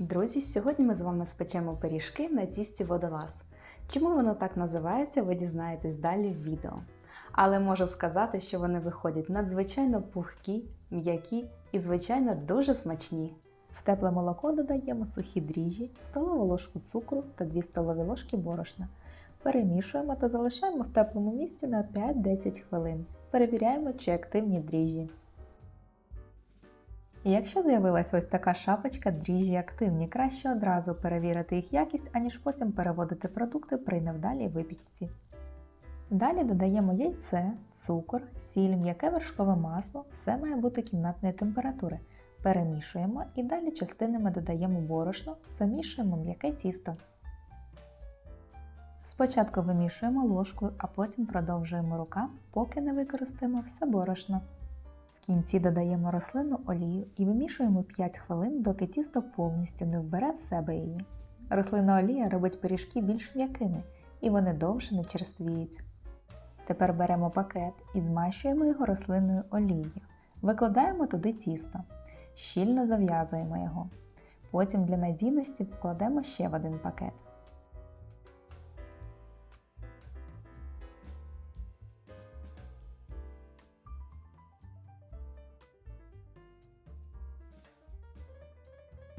Друзі, сьогодні ми з вами спечемо пиріжки на тісті водолаз. Чому воно так називається, ви дізнаєтесь далі в відео. Але можу сказати, що вони виходять надзвичайно пухкі, м'які і, звичайно, дуже смачні. В тепле молоко додаємо сухі дріжджі, столову ложку цукру та 2 столові ложки борошна. Перемішуємо та залишаємо в теплому місці на 5-10 хвилин. Перевіряємо, чи активні дріжджі. Якщо з'явилась ось така шапочка, дріжджі активні, краще одразу перевірити їх якість, аніж потім переводити продукти при невдалій випічці. Далі додаємо яйце, цукор, сіль, м'яке вершкове масло, все має бути кімнатної температури. Перемішуємо і далі частинами додаємо борошно, замішуємо м'яке тісто. Спочатку вимішуємо ложкою, а потім продовжуємо руками, поки не використаємо все борошно. В кінці додаємо рослинну олію і вимішуємо 5 хвилин, доки тісто повністю не вбере в себе її. Рослинна олія робить пиріжки більш м'якими і вони довше не черствіють. Тепер беремо пакет і змащуємо його рослинною олією. Викладаємо туди тісто, щільно зав'язуємо його. Потім для надійності вкладемо ще в один пакет.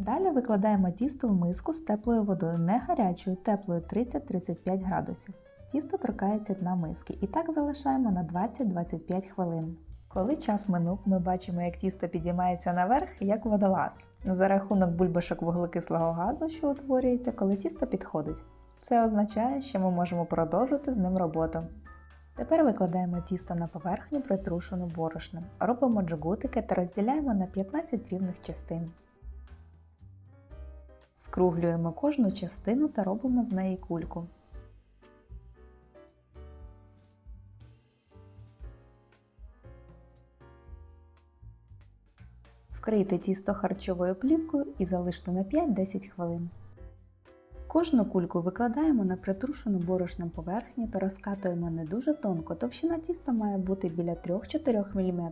Далі викладаємо тісто в миску з теплою водою, не гарячою, теплою 30-35 градусів. Тісто торкається дна миски і так залишаємо на 20-25 хвилин. Коли час минув, ми бачимо, як тісто підіймається наверх, як водолаз, за рахунок бульбашок вуглекислого газу, що утворюється, коли тісто підходить. Це означає, що ми можемо продовжити з ним роботу. Тепер викладаємо тісто на поверхню, притрушену борошном, робимо джгутики та розділяємо на 15 рівних частин. Скруглюємо кожну частину та робимо з неї кульку. Вкрийте тісто харчовою плівкою і залиште на 5-10 хвилин. Кожну кульку викладаємо на притрушену борошном поверхню та розкатуємо не дуже тонко, товщина тіста має бути біля 3-4 мм.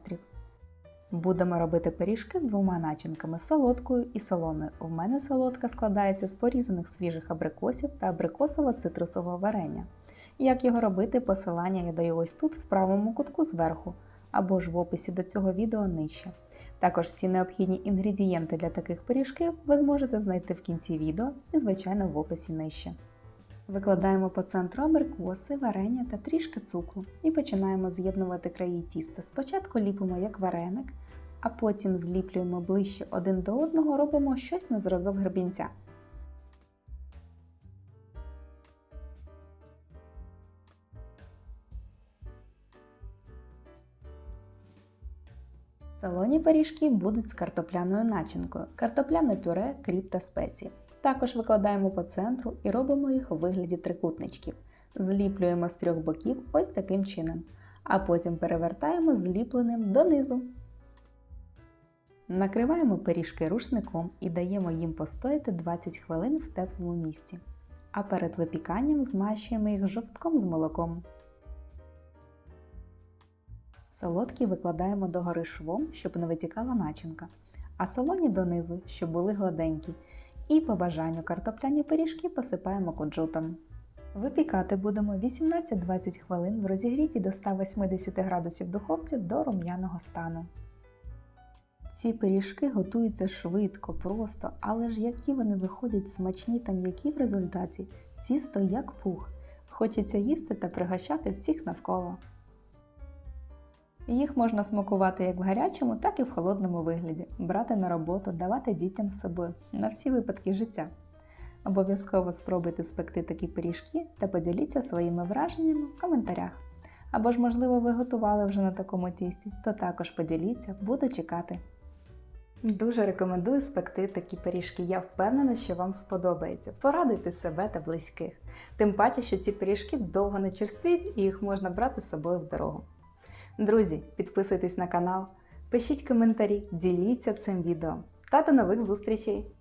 Будемо робити пиріжки з двома начинками солодкою і солоною. У мене солодка складається з порізаних свіжих абрикосів та абрикосово-цитрусового варення. Як його робити, посилання я даю ось тут в правому кутку зверху, або ж в описі до цього відео нижче. Також всі необхідні інгредієнти для таких пиріжків ви зможете знайти в кінці відео і, звичайно, в описі нижче. Викладаємо по центру абрикоси, варення та трішки цукру і починаємо з'єднувати краї тіста. Спочатку ліпимо як вареник, а потім зліплюємо ближче один до одного, робимо щось на зразок гребінця. Солоні пиріжки будуть з картопляною начинкою, картопляне пюре, кріп та спеції. Також викладаємо по центру і робимо їх у вигляді трикутничків. Зліплюємо з трьох боків ось таким чином, а потім перевертаємо зліпленим донизу. Накриваємо пиріжки рушником і даємо їм постояти 20 хвилин в теплому місці. А перед випіканням змащуємо їх жовтком з молоком. Солодкі викладаємо догори швом, щоб не витікала начинка, а солоні донизу, щоб були гладенькі. І по бажанню картопляні пиріжки посипаємо кунжутом. Випікати будемо 18-20 хвилин в розігріті до 180 градусів духовці до рум'яного стану. Ці пиріжки готуються швидко, просто, але ж які вони виходять смачні та м'які в результаті, тісто як пух. Хочеться їсти та пригощати всіх навколо. Їх можна смакувати як в гарячому, так і в холодному вигляді, брати на роботу, давати дітям з собою на всі випадки життя. Обов'язково спробуйте спекти такі пиріжки та поділіться своїми враженнями в коментарях. Або ж, можливо, ви готували вже на такому тісті, то також поділіться, буду чекати. Дуже рекомендую спекти такі пиріжки. Я впевнена, що вам сподобається. Порадуйте себе та близьких. Тим паче, що ці пиріжки довго не черствіють і їх можна брати з собою в дорогу. Друзі, підписуйтесь на канал, пишіть коментарі, діліться цим відео та до нових зустрічей!